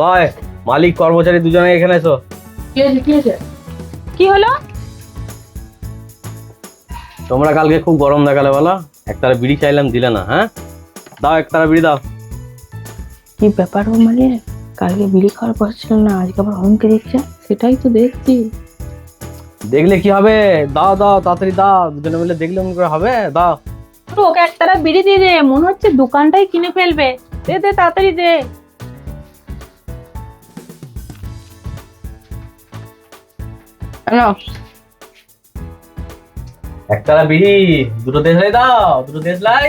কয়? মালিক কর্মচারী দুজনে এখানে এসো। কি হলো? তোমরা কালকে খুব গরম দেখালে বলো। একতারা বিড়ি চাইলাম দিলে না হ্যাঁ? দাও একতারা বিড়ি দাও। কি ব্যাপার ও মানে কালকে বিড়ি খাওয়ার পর ছিল না আজকে আবার হুমকে দিচ্ছে? সেটাই তো দেখছি। দেখলে কি হবে? দাও দাও তাড়াতাড়ি দাও দুজনে মিলে দেখলে অমনি করে হবে। দাও। তো ওকে একতারা বিড়ি দিয়ে দে মনে হচ্ছে দোকানটাই কিনে ফেলবে। দে দে তাড়াতাড়ি দে। একতারা বিড়ি দুটো দেশলাই দাও দুটো দেশলাই।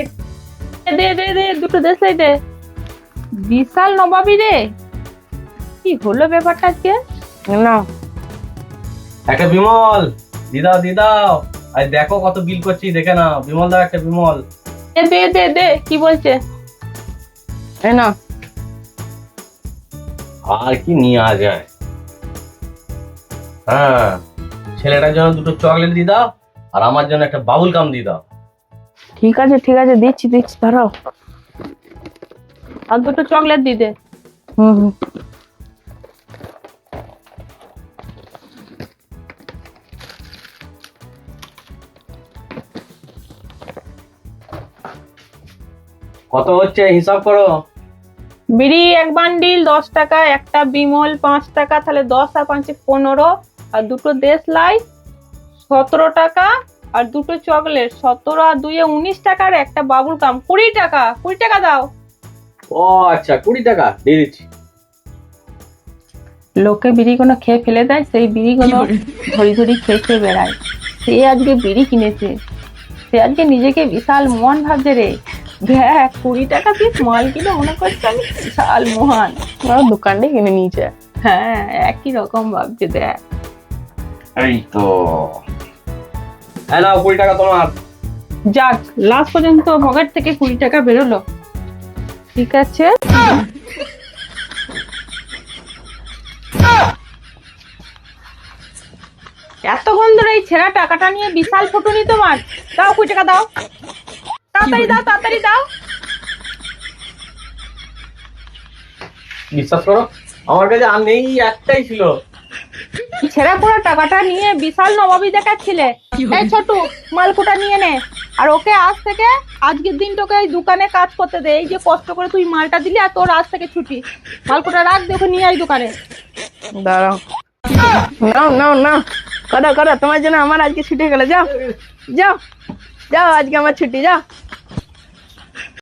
দে দে দে দুটো দেশলাই দে। বিশাল নবাবি রে। কি হলো ব্যাপারটা আজকে? না। একটা বিমল। দি দাও দি দাও। আর দেখো কত বিল করছি দেখে না বিমল দাও একটা বিমল। দে দে দে দে কি বলছে? এ না আর কি নিয়ে আ যায়? হ্যাঁ। ছেলেটার জন্য দুটো চকলেট দিয়ে দাও আর আমার জন্য একটা বাবুল কাম দিয়ে দাও। ঠিক আছে ঠিক আছে দিচ্ছি দিচ্ছি দাঁড়াও আর দুটো চকলেট দিয়ে দে। হুম হুম। কত হচ্ছে? হিসাব করো। বিড়ি এক বান্ডিল দশ টাকা একটা বিমল পাঁচ টাকা তাহলে দশ আর পাঁচে পনেরো। আর দুটো দেশলাই সতেরো টাকা আর দুটো চকলেট সতেরো আর দুইয়ে উনিশ টাকার একটা বাবুল কাম। কুড়ি টাকা কুড়ি টাকা দাও। ও আচ্ছা কুড়ি টাকা দিয়ে দিচ্ছি। লোকে বিড়িগুলো খেয়ে ফেলে দেয় সেই বিড়িগুলো ধরি ধরি খেয়ে খেয়ে বেড়ায়। সে আজকে বিড়ি কিনেছে। সে আজকে নিজেকে বিশাল মন ভাবছে রে। দেখ কুড়ি টাকা পিস মাল কিনে মনে করছে আমি বিশাল মহান। ওরা দোকানটাই কিনে নিয়েছে। হ্যাঁ একই রকম ভাবছে দেখ। এই তো। হ্যাঁ নাও কুড়ি টাকা তোমার। যাক লাস্ট পর্যন্ত পকেট থেকে কুড়ি টাকা বেরোলো। ঠিক আছে? এতক্ষণ ধরে এই ছেঁড়া টাকাটা নিয়ে বিশাল ফটো ফুটুনি তোমার। দাও কুড়ি টাকা দাও। তাড়াতাড়ি দাও তাড়াতাড়ি দাও। বিশ্বাস করো আমার কাছে আর নেই একটাই ছিল। ছেঁড়া পোড়া টাকাটা নিয়ে বিশাল নবাবী দেখাচ্ছিলে। এই ছোটু মালকুটা নিয়ে নে। আর ওকে আজ থেকে আজকের দিন তোকে এই দোকানে কাজ করতে দে। এই যে কষ্ট করে তুই মালটা দিলি আর তোর আজ থেকে ছুটি। মালকুটা রাখ দে ওকে নিয়ে আয় দোকানে। দাঁড়াও। নাও নাও নাও। করো করো তোমার জন্য আমার আজকে ছুটি হয়ে গেল যাও যাও যাও আজকে আমার ছুটি যাও